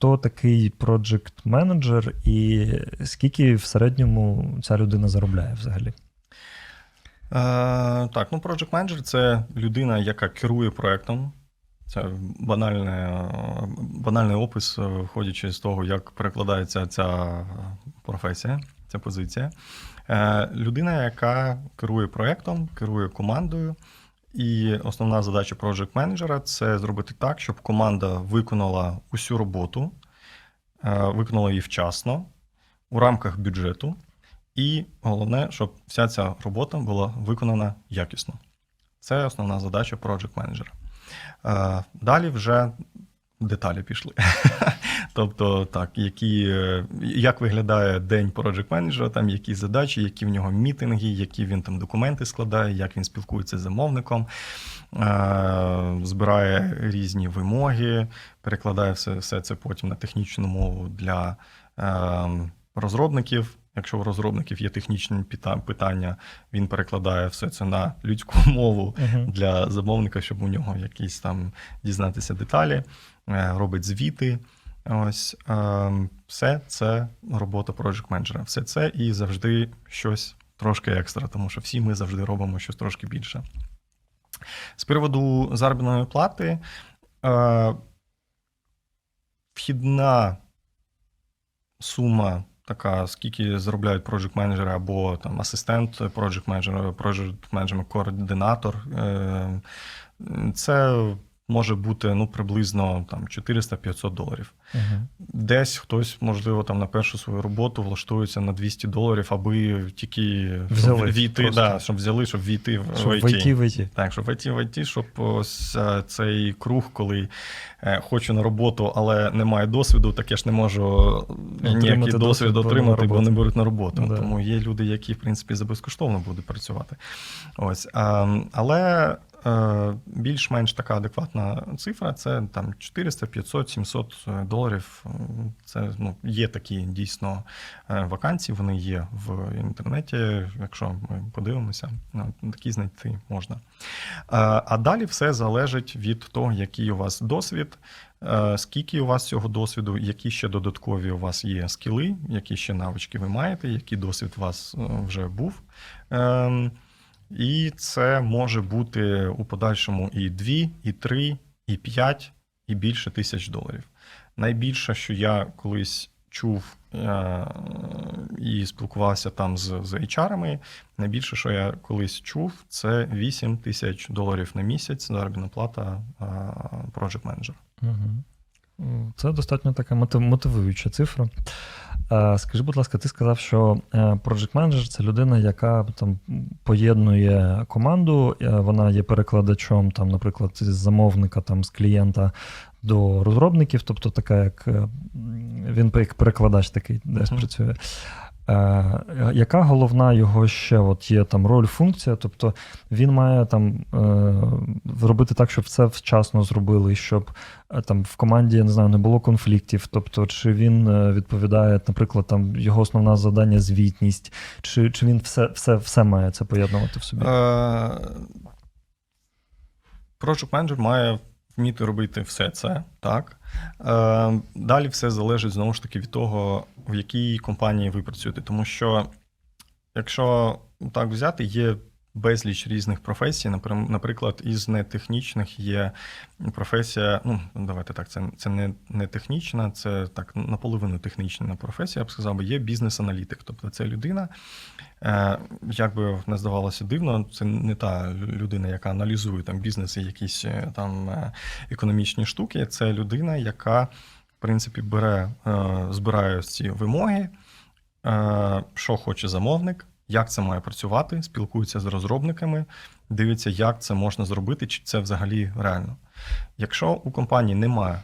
хто такий project менеджер і скільки в середньому ця людина заробляє взагалі? Е, так, ну Project Manager це людина, яка керує проектом. Це банальне, банальний опис, е, виходячи з того, як перекладається ця професія, ця позиція. Е, Людина, яка керує проектом, керує командою. І основна задача project менеджера це зробити так, щоб команда виконала усю роботу, е, виконала її вчасно, у рамках бюджету. І головне, щоб вся ця робота була виконана якісно. Це основна задача project менеджера. Е, Далі вже деталі пішли. тобто, так, які, е, як виглядає день project менеджера, там які задачі, які в нього мітинги, які він там документи складає, як він спілкується з замовником, е, збирає різні вимоги, перекладає все, все це потім на технічну мову для е, розробників. Якщо у розробників є технічні питання, він перекладає все це на людську мову для замовника, щоб у нього якісь там дізнатися деталі, робить звіти. Ось е, все це робота project менеджера. Все це і завжди щось трошки екстра, тому що всі ми завжди робимо щось трошки більше. З приводу заробітної плати, е, вхідна сума така, скільки заробляють project менеджери або там асистент project менеджера, project менеджер координатор. е, Це може бути ну, приблизно там 400-500 доларів. Угу. Десь хтось, можливо, там на першу свою роботу влаштується на 200 доларів, аби тільки Взяли війти, просто. да, щоб взяли, щоб війти в Щоб IT. войти в IT. Так, щоб войти в IT, щоб ось е, цей круг, коли е, хочу на роботу, але немає досвіду, так я ж не можу ніякий досвід, отримати, бо не беруть на роботу. Да. Тому є люди, які, в принципі, за безкоштовно будуть працювати. Ось. А, але е, більш-менш така адекватна цифра це там 400, 500, 700 доларів. Це ну, є такі дійсно е, вакансії, вони є в інтернеті. Якщо ми подивимося, ну, такі знайти можна. Е, А далі все залежить від того, який у вас досвід, е, скільки у вас цього досвіду, які ще додаткові у вас є скіли, які ще навички ви маєте, який досвід у вас е, вже був. І це може бути у подальшому і 2, і 3, і 5, і більше тисяч доларів. Найбільше, що я колись чув е, і спілкувався там з, з HR-ами, найбільше, що я колись чув, це 8 тисяч доларів на місяць заробітна плата е, project менеджер. Угу. Це достатньо така мотив- мотивуюча цифра. Е, Скажи, будь ласка, ти сказав, що е, project manager це людина, яка там поєднує команду, е, вона є перекладачом, там, наприклад, з замовника, там, з клієнта до розробників, тобто така, як він як перекладач такий десь Мгм. працює. Е, Яка головна його ще от є там роль, функція? Тобто він має там е, зробити так, щоб це вчасно зробили, щоб е, там в команді я не знаю, не було конфліктів. Тобто, чи він е, відповідає, наприклад, там його основна завдання звітність, чи, чи він все, все, все має це поєднувати в собі? Project менеджер має вміти робити все це, так. Е, Далі все залежить знову ж таки від того, в якій компанії ви працюєте. Тому що, якщо так взяти, є безліч різних професій. Наприклад, із нетехнічних є професія. Ну, давайте так, це, це не, не технічна, це так наполовину технічна професія, я б сказав, є бізнес-аналітик. Тобто це людина, Е, Як би не здавалося дивно, це не та людина, яка аналізує там бізнес і якісь е, там е, економічні штуки. Це людина, яка, в принципі, бере, збирає ці вимоги, що хоче замовник, як це має працювати, спілкується з розробниками, дивиться, як це можна зробити, чи це взагалі реально. Якщо у компанії немає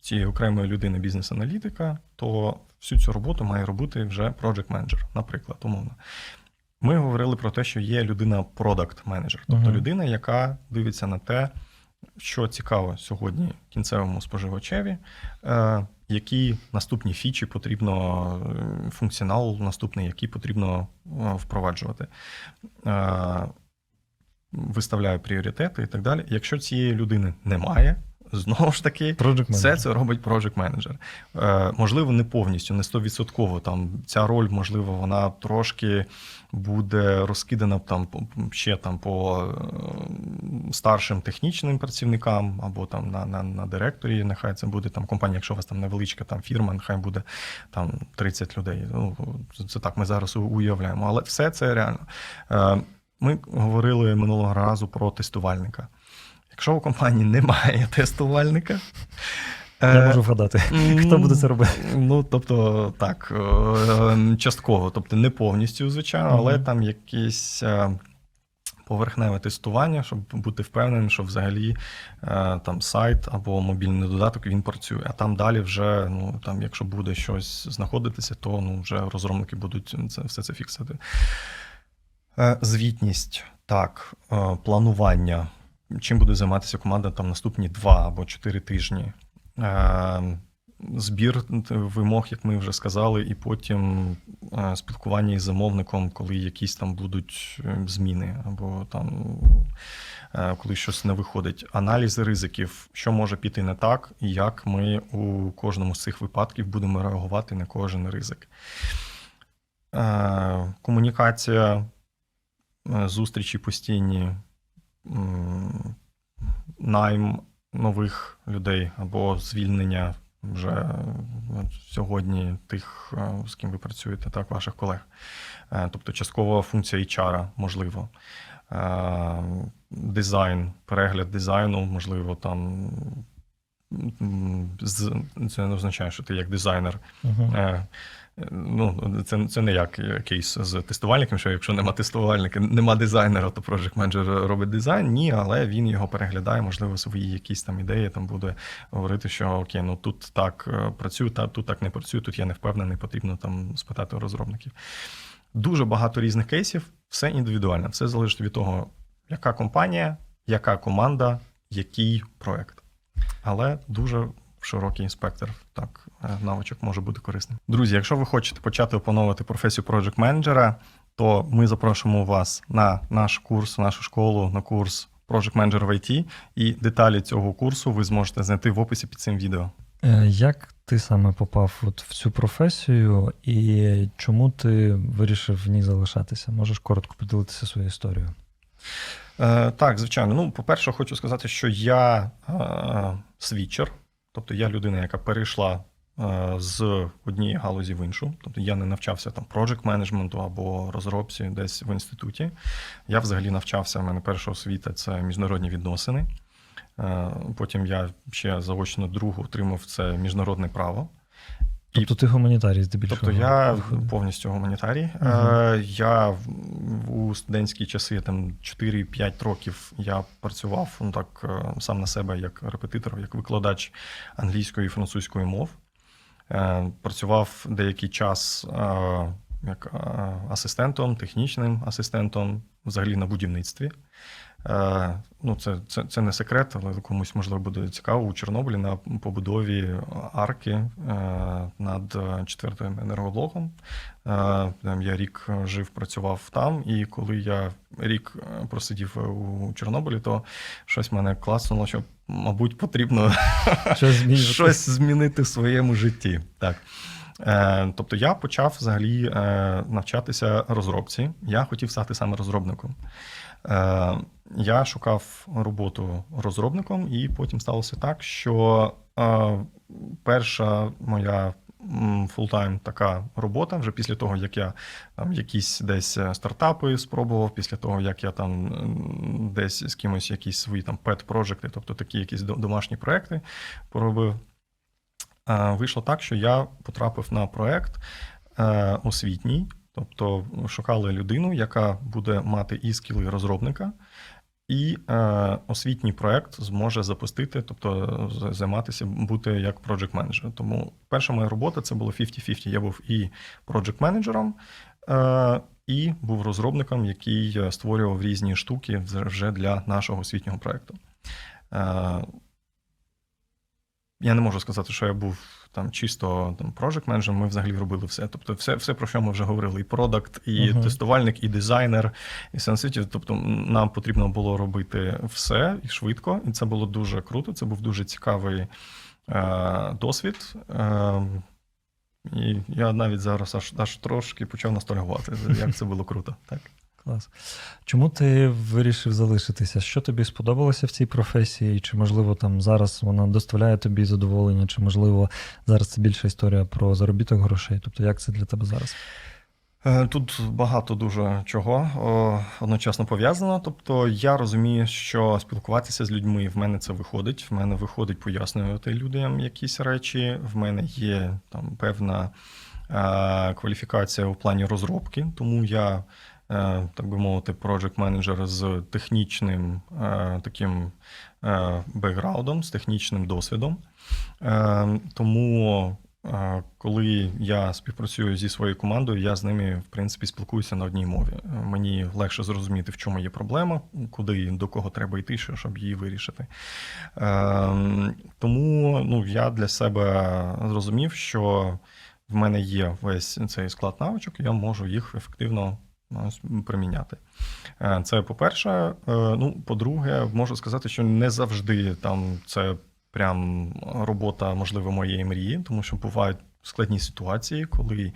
цієї окремої людини бізнес-аналітика, то всю цю роботу має робити вже project менеджер, наприклад, умовно. Ми говорили про те, що є людина продакт менеджер, тобто Мгм. людина, яка дивиться на те, що цікаво сьогодні кінцевому споживачеві, е, які наступні фічі потрібно, е, функціонал наступний, який потрібно е, впроваджувати. Виставляю Виставляє пріоритети і так далі. Якщо цієї людини немає, знову ж таки, все це робить project менеджер. Е, можливо, не повністю, не 100%. Там ця роль, можливо, вона трошки буде розкидана там ще там по е, старшим технічним працівникам або там на, на, на директорі. Нехай це буде там компанія, якщо у вас там невеличка там фірма, нехай буде там 30 людей. Ну, це, це так, ми зараз уявляємо. Але все це реально. Е, ми говорили минулого разу про тестувальника. Якщо у компанії немає тестувальника, Я е, можу вгадати, хто буде це робити. Ну, тобто, так, е, частково, тобто не повністю, звичайно, але там якесь е, поверхневе тестування, щоб бути впевненим, що взагалі там сайт або мобільний додаток він працює. А там далі вже, ну там, якщо буде щось знаходитися, то ну, вже розробники будуть це, все це фіксити. Звітність, так, планування. Чим буде займатися команда там наступні два або чотири тижні. Е, Збір вимог, як ми вже сказали, і потім е, спілкування із замовником, коли якісь там будуть е, зміни, або там коли щось не виходить. Аналіз ризиків, що може піти не так, і як ми у кожному з цих випадків будемо реагувати на кожен ризик. Комунікація, зустрічі постійні, найм нових людей або звільнення вже е, сьогодні тих, е, з ким ви працюєте, так, ваших колег. Е, Тобто часткова функція HR, можливо. Дизайн, перегляд дизайну, можливо, там. Це не означає, що ти як дизайнер. Е, Ну, це, це не як кейс з тестувальником, що якщо нема тестувальника, нема дизайнера, то project менеджер робить дизайн. Ні, але він його переглядає, можливо, свої якісь там ідеї, там буде говорити, що окей, ну тут так е, працює, та тут так не працює, тут я не впевнений, потрібно там спитати у розробників. Дуже багато різних кейсів, все індивідуально, все залежить від того, яка компанія, яка команда, який проект. Але дуже широкий спектр так е, навичок може бути корисним. Друзі, якщо ви хочете почати опановувати професію project менеджера, то ми запрошуємо вас на наш курс, нашу школу, на курс Project Manager в IT. І деталі цього курсу ви зможете знайти в описі під цим відео. Е, Як ти саме попав от в цю професію і чому ти вирішив в ній залишатися? Можеш коротко поділитися своєю історією? Е, так, звичайно. Ну, по-перше, хочу сказати, що я е, свічер, тобто я людина, яка перейшла е, з однієї галузі в іншу. Тобто я не навчався там project менеджменту або розробці десь в інституті. Я взагалі навчався. в мене перша освіта це міжнародні відносини. Потім я ще заочно другу отримав це міжнародне право. І- Тобто ти гуманітарій здебільшого. Тобто я виходить. повністю гуманітарій. Е, Я у студентські часи, там 4-5 років, я працював ну так е, сам на себе як репетитор, як викладач англійської і французької мов. Е, Працював деякий час як асистентом, технічним асистентом, взагалі на будівництві. Е, Ну, це, це, це не секрет, але комусь можливо буде цікаво у Чорнобилі на побудові арки е, над е, четвертим енергоблоком. Там я рік жив, працював там, і коли я рік просидів у Чорнобилі, то щось мене класнуло, що, мабуть, потрібно Щось змінити в своєму житті. Так. Тобто я почав взагалі навчатися розробці. Я хотів стати саме розробником. Я шукав роботу розробником, і потім сталося так, що е, перша моя фултайм така робота, вже після того, як я там якісь десь е, стартапи спробував, після того, як я там десь з кимось якісь свої там пет-прожекти, тобто такі якісь домашні проекти поробив. Е, Вийшло так, що я потрапив на проект освітній, тобто шукали людину, яка буде мати і скіли розробника, і е, освітній проект зможе запустити, тобто займатися, бути як project менеджер. Тому перша моя робота це було 50-50. Я був і project менеджером, е, і був розробником, який створював різні штуки вже для нашого освітнього проекту. Е, я не можу сказати, що я був там чисто там project менеджером Ми взагалі робили все. Тобто, все, все про що ми вже говорили: і продакт, і Мгм. тестувальник, і дизайнер, і сенситів. Тобто, нам потрібно було робити все і швидко, і це було дуже круто. Це був дуже цікавий е, досвід. Е, і я навіть зараз аж, аж трошки почав ностальгувати, як це було круто. Так. Клас. Чому ти вирішив залишитися? Що тобі сподобалося в цій професії? Чи, можливо, там зараз вона доставляє тобі задоволення, чи, можливо, зараз це більша історія про заробіток грошей? Тобто, як це для тебе зараз? Е, Тут багато дуже чого одночасно пов'язано. Тобто я розумію, що спілкуватися з людьми в мене це виходить. В мене виходить пояснювати людям якісь речі. В мене є там певна е, кваліфікація у плані розробки, тому я, так би мовити, project менеджер з технічним е, таким е, бекграундом, з технічним досвідом. Е, Тому Е, Коли я співпрацюю зі своєю командою, я з ними в принципі спілкуюся на одній мові. Е, Мені легше зрозуміти, в чому є проблема, куди до кого треба йти, щоб її вирішити. Е, Тому ну, я для себе зрозумів, що в мене є весь цей склад навичок, я можу їх ефективно приміняти. Е, Це по-перше. Е, Ну, по-друге, можу сказати, що не завжди там це прям робота, можливо, моєї мрії, тому що бувають складні ситуації, коли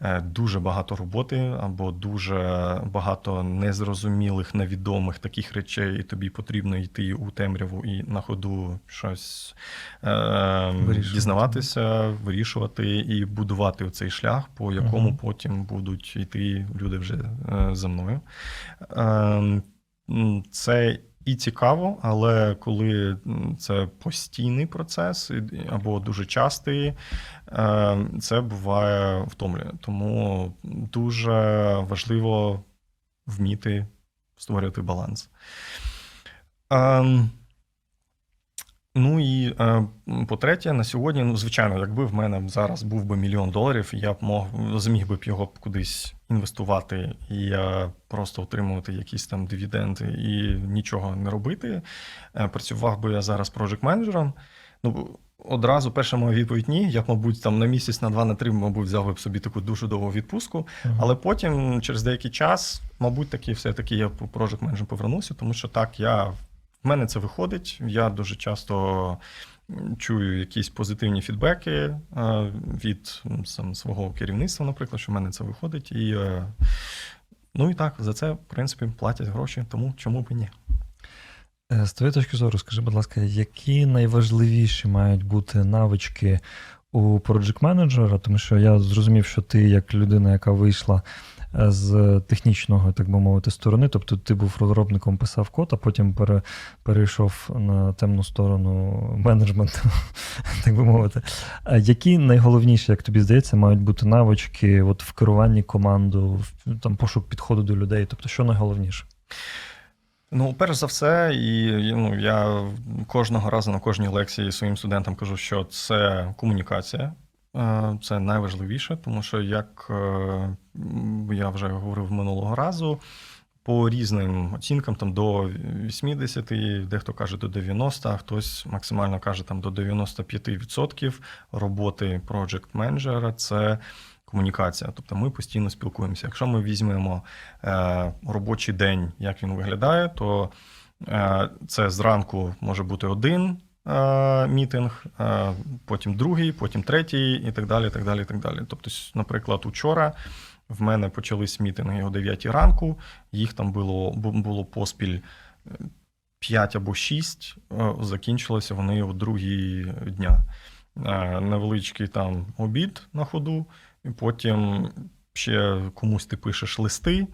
е, дуже багато роботи або дуже багато незрозумілих, невідомих таких речей, і тобі потрібно йти у темряву і на ходу щось е, Вирішувати. дізнаватися, вирішувати і будувати цей шлях, по якому Мгм. потім будуть йти люди вже е, за мною. Е, Це і цікаво, але коли це постійний процес або дуже частий, е, це буває втомлює. Тому дуже важливо вміти створювати баланс. Ну і е, по-третє, на сьогодні, ну, звичайно, якби в мене зараз був би мільйон доларів, я б мог зміг би б його кудись інвестувати і е, просто отримувати якісь там дивіденди і нічого не робити. Е, працював би я зараз project менеджером Ну, одразу перша моя відповідь ні. Я б, мабуть, там на місяць, на два, на три, мабуть, взяв би собі таку дуже довгу відпустку. Мгм. Але потім, через деякий час, мабуть, таки все-таки я по project менеджером повернуся, тому що так, я, в мене це виходить. Я дуже часто чую якісь позитивні фідбеки е, від сам, свого керівництва, наприклад, що в мене це виходить. І, е, ну і так, за це, в принципі, платять гроші, тому чому б і ні. Е, З твоєї точки зору, скажи, будь ласка, які найважливіші мають бути навички у проджект менеджера? Тому що я зрозумів, що ти, як людина, яка вийшла з технічного, так би мовити, сторони, тобто ти був розробником, писав код, а потім пере, перейшов на темну сторону менеджменту, так би мовити. Які найголовніші, як тобі здається, мають бути навички от в керуванні команду, там пошук підходу до людей? Тобто, що найголовніше? Ну, перш за все, і, ну, я кожного разу на кожній лекції своїм студентам кажу, що це комунікація. Е, Це найважливіше, тому що, як е, я вже говорив минулого разу, по різним оцінкам там до 80, дехто каже до 90, а хтось максимально каже там до 95% роботи project менеджера це комунікація. Тобто ми постійно спілкуємося. Якщо ми візьмемо е, робочий день, як він виглядає, то це зранку може бути один мітинг, е, потім другий, потім третій, і так далі. так далі, так далі. Тобто, наприклад, учора в мене почались мітинги о 9 ранку, їх там було, було поспіль. 5 або 6, закінчилися вони о другій дня. Е, Невеличкий там обід на ходу, і потім ще комусь ти пишеш листи,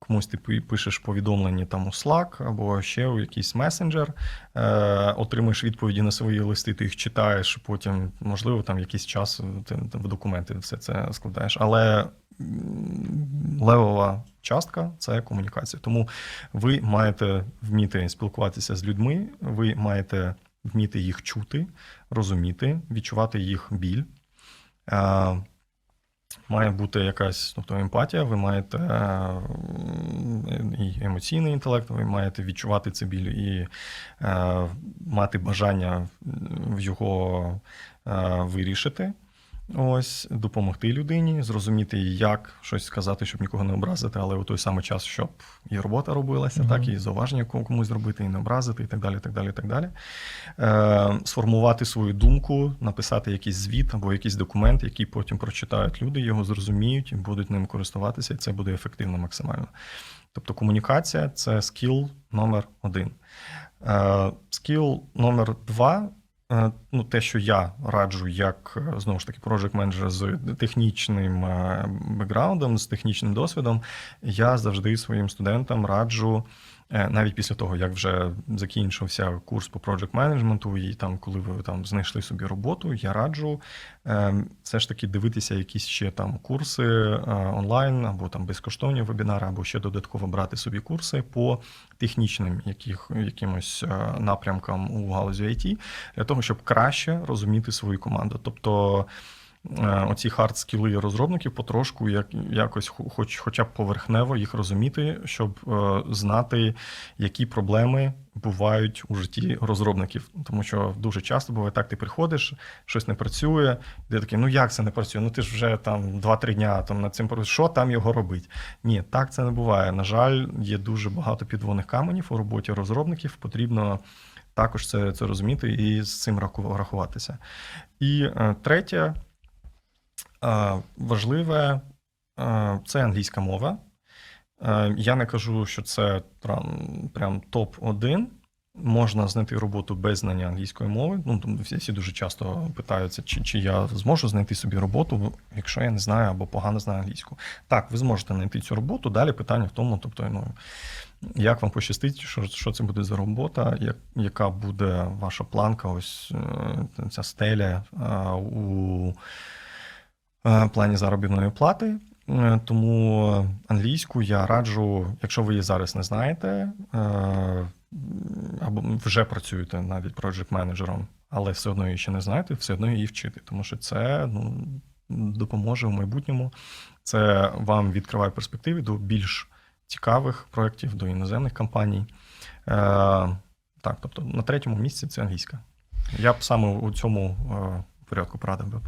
комусь ти пи- пишеш повідомлення там у Slack або ще у якийсь месенджер, е, отримуєш відповіді на свої листи, ти їх читаєш, потім, можливо, там якийсь час ти в документи все це складаєш. Але левова частка це комунікація. Тому ви маєте вміти спілкуватися з людьми, ви маєте вміти їх чути, розуміти, відчувати їх біль. Е, має бути якась тобто, емпатія, ви маєте е, і емоційний інтелект, ви маєте відчувати це біль і е, мати бажання в його е, вирішити. Ось допомогти людині, зрозуміти, як щось сказати, щоб нікого не образити, але у той самий час, щоб і робота робилася, Мгм. так і зауваження комусь зробити, і не образити, і так далі. так далі, так далі. Е, сформувати свою думку, написати якийсь звіт або якийсь документ, який потім прочитають люди, його зрозуміють і будуть ним користуватися, і це буде ефективно максимально. Тобто комунікація це скіл номер один. Е, Скіл номер два. Е, Ну, те, що я раджу, як е, знову ж таки project менеджер з технічним е, бекграундом, з технічним досвідом, я завжди своїм студентам раджу, навіть після того, як вже закінчився курс по project менеджменту, і там, коли ви там знайшли собі роботу, я раджу е, все ж таки дивитися якісь ще там курси е, онлайн, або там безкоштовні вебінари, або ще додатково брати собі курси по технічним яких, якимось е, напрямкам у галузі IT, для того, щоб краще розуміти свою команду. Тобто е, оці хард скіли розробників потрошку як, якось хоч, хоча б поверхнево їх розуміти, щоб е, знати, які проблеми бувають у житті розробників. Тому що дуже часто буває так, ти приходиш, щось не працює, і ти такий, ну як це не працює? Ну ти ж вже там 2-3 дня там над цим працюєш, що там його робить? Ні, так це не буває. На жаль, є дуже багато підводних каменів у роботі розробників. Потрібно також це, це розуміти і з цим рахуватися. І е, третє, е, важливе е, це англійська мова. Е, Я не кажу, що це прям, прям топ-1. Можна знайти роботу без знання англійської мови. Ну, всі, дуже часто питаються, чи, чи я зможу знайти собі роботу, якщо я не знаю або погано знаю англійську. Так, ви зможете знайти цю роботу. Далі питання в тому, тобто, ну, як вам пощастить, що, що це буде за робота, як, яка буде ваша планка, ось е, ця стеля е, у е, плані заробітної плати. Е, Тому англійську я раджу, якщо ви її зараз не знаєте, е, або вже працюєте навіть project менеджером, але все одно її ще не знаєте, все одно її вчити, тому що це ну, допоможе в майбутньому. Це вам відкриває перспективи до більш цікавих проєктів, до іноземних компаній. Так, тобто на третьому місці це англійська. Я б саме у цьому порядку порадив би.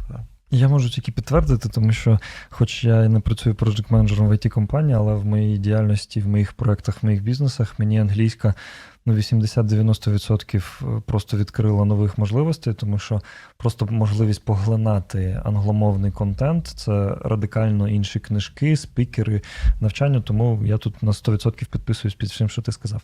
Я можу тільки підтвердити, тому що, хоч я і не працюю проджект менеджером в it компанії але в моїй діяльності, в моїх проєктах, в моїх бізнесах мені англійська ну, 80-90% просто відкрила нових можливостей, тому що просто можливість поглинати англомовний контент це радикально інші книжки, спікери, навчання. Тому я тут на 100% підписуюсь під всім, що ти сказав.